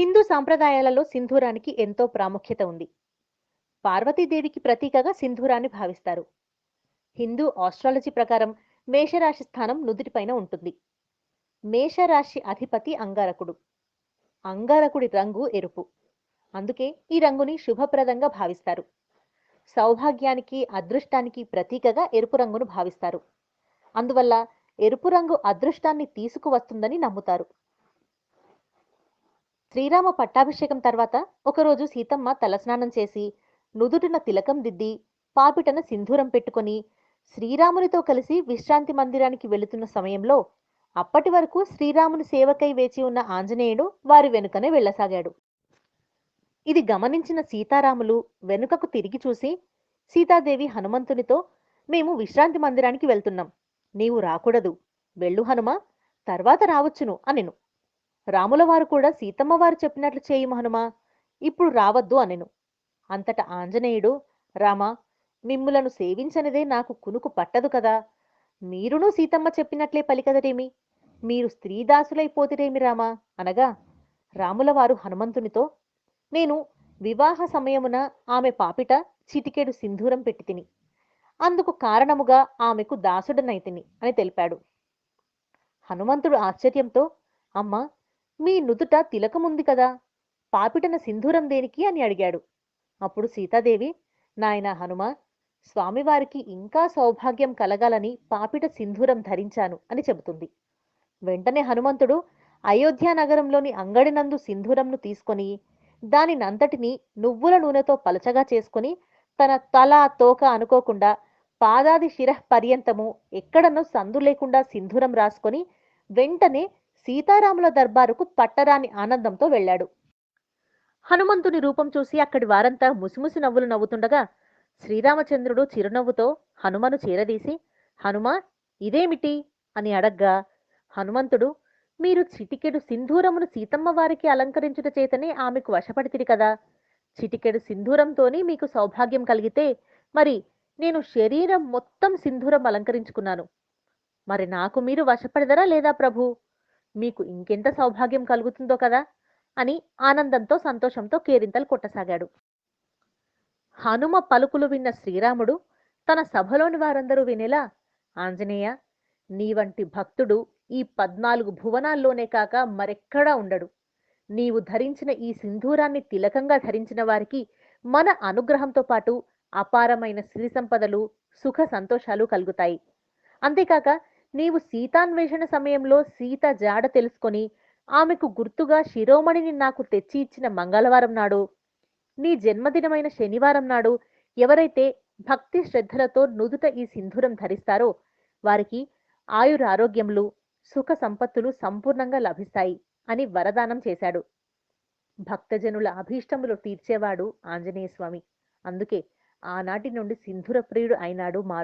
హిందూ సాంప్రదాయాలలో సింధూరానికి ఎంతో ప్రాముఖ్యత ఉంది. పార్వతీదేవికి ప్రతీకగా సింధూరాన్ని భావిస్తారు. హిందూ ఆస్ట్రాలజీ ప్రకారం మేషరాశి స్థానం నుదుటిపైన ఉంటుంది. మేషరాశి అధిపతి అంగారకుడు. అంగారకుడి రంగు ఎరుపు. అందుకే ఈ రంగుని శుభప్రదంగా భావిస్తారు. సౌభాగ్యానికి అదృష్టానికి ప్రతీకగా ఎరుపు రంగును భావిస్తారు. అందువల్ల ఎరుపు రంగు అదృష్టాన్ని తీసుకువస్తుందని నమ్ముతారు. శ్రీరామ పట్టాభిషేకం తర్వాత ఒకరోజు సీతమ్మ తలస్నానం చేసి నుదుటిన తిలకం దిద్ది పాపిటన సింధూరం పెట్టుకొని శ్రీరామునితో కలిసి విశ్రాంతి మందిరానికి వెళుతున్న సమయంలో అప్పటి వరకు శ్రీరాముని సేవకై వేచి ఉన్న ఆంజనేయుడు వారి వెనుకనే వెళ్ళసాగాడు. ఇది గమనించిన సీతారాములు వెనుకకు తిరిగి చూసి సీతాదేవి హనుమంతునితో మేము విశ్రాంతి మందిరానికి వెళ్తున్నాం. నీవు రాకూడదు. వెళ్ళు హనుమ. తర్వాత రావచ్చును అనెను. రాముల వారు కూడా సీతమ్మ వారు చెప్పినట్లు చేయుము హనుమా ఇప్పుడు రావద్దు అనెను. అంతట ఆంజనేయుడు రామా మిమ్ములను సేవించనిదే నాకు కునుకు పట్టదు కదా. మీరును సీతమ్మ చెప్పినట్లే పలికదటేమి మీరు స్త్రీదాసులైపోతిరేమి రామా? అనగా రాములవారు హనుమంతునితో నేను వివాహ సమయమున ఆమె పాపిట చిటికెడు సింధూరం పెట్టి తిని అందుకు కారణముగా ఆమెకు దాసుడనైతిని అని తెలిపాడు. హనుమంతుడు ఆశ్చర్యంతో అమ్మా మీ నుదుట తిలకముంది కదా పాపిటన సింధూరం దేనికి? అని అడిగాడు. అప్పుడు సీతాదేవి నాయన హనుమ స్వామివారికి ఇంకా సౌభాగ్యం కలగాలని పాపిట సింధూరం ధరించాను అని చెబుతుంది. వెంటనే హనుమంతుడు అయోధ్య నగరంలోని అంగడినందు సింధూరంను తీసుకొని దానినంతటినీ నువ్వుల నూనెతో పలచగా చేసుకొని తన తల తోక అనుకోకుండా పాదాది శిరః పర్యంతము ఎక్కడనో సందు లేకుండా సింధూరం రాసుకొని వెంటనే సీతారాముల దర్బారుకు పట్టరాని ఆనందంతో వెళ్ళాడు. హనుమంతుని రూపం చూసి అక్కడి వారంతా ముసిముసి నవ్వులు నవ్వుతుండగా శ్రీరామచంద్రుడు చిరునవ్వుతో హనుమను చేరదీసి హనుమా ఇదేమిటి? అని అడగ్గా హనుమంతుడు మీరు చిటికెడు సింధూరమును సీతమ్మ వారికి అలంకరించుట చేతనే ఆమెకు వశపడితిరి కదా. చిటికెడు సింధూరంతోనే మీకు సౌభాగ్యం కలిగితే మరి నేను శరీరం మొత్తం సింధూరం అలంకరించుకున్నాను. మరి నాకు మీరు వశపడదరా లేదా ప్రభు? మీకు ఇంకెంత సౌభాగ్యం కలుగుతుందో కదా అని ఆనందంతో సంతోషంతో కేరింతలు కొట్టసాగాడు. హనుమ పలుకులు విన్న శ్రీరాముడు తన సభలోని వారందరూ వినేలా ఆంజనేయ నీ వంటి భక్తుడు ఈ పద్నాలుగు భువనాల్లోనే కాక మరెక్కడా ఉండడు. నీవు ధరించిన ఈ సింధూరాన్ని తిలకంగా ధరించిన వారికి మన అనుగ్రహంతో పాటు అపారమైన సిరి సంపదలు సుఖ సంతోషాలు కలుగుతాయి. అంతేకాక నీవు సీతాన్వేషణ సమయంలో సీత జాడ తెలుసుకొని ఆమెకు గుర్తుగా శిరోమణిని నాకు తెచ్చి ఇచ్చిన మంగళవారం నాడు నీ జన్మదినమైన శనివారం నాడు ఎవరైతే భక్తి శ్రద్ధలతో నుదుట ఈ సింధూరం ధరిస్తారో వారికి ఆయురారోగ్యములు సుఖ సంపత్తులు సంపూర్ణంగా లభిస్తాయి అని వరదానం చేశాడు. భక్తజనుల అభీష్టములు తీర్చేవాడు ఆంజనేయస్వామి. అందుకే ఆనాటి నుండి సింధూర ప్రియుడు అయినాడు మారు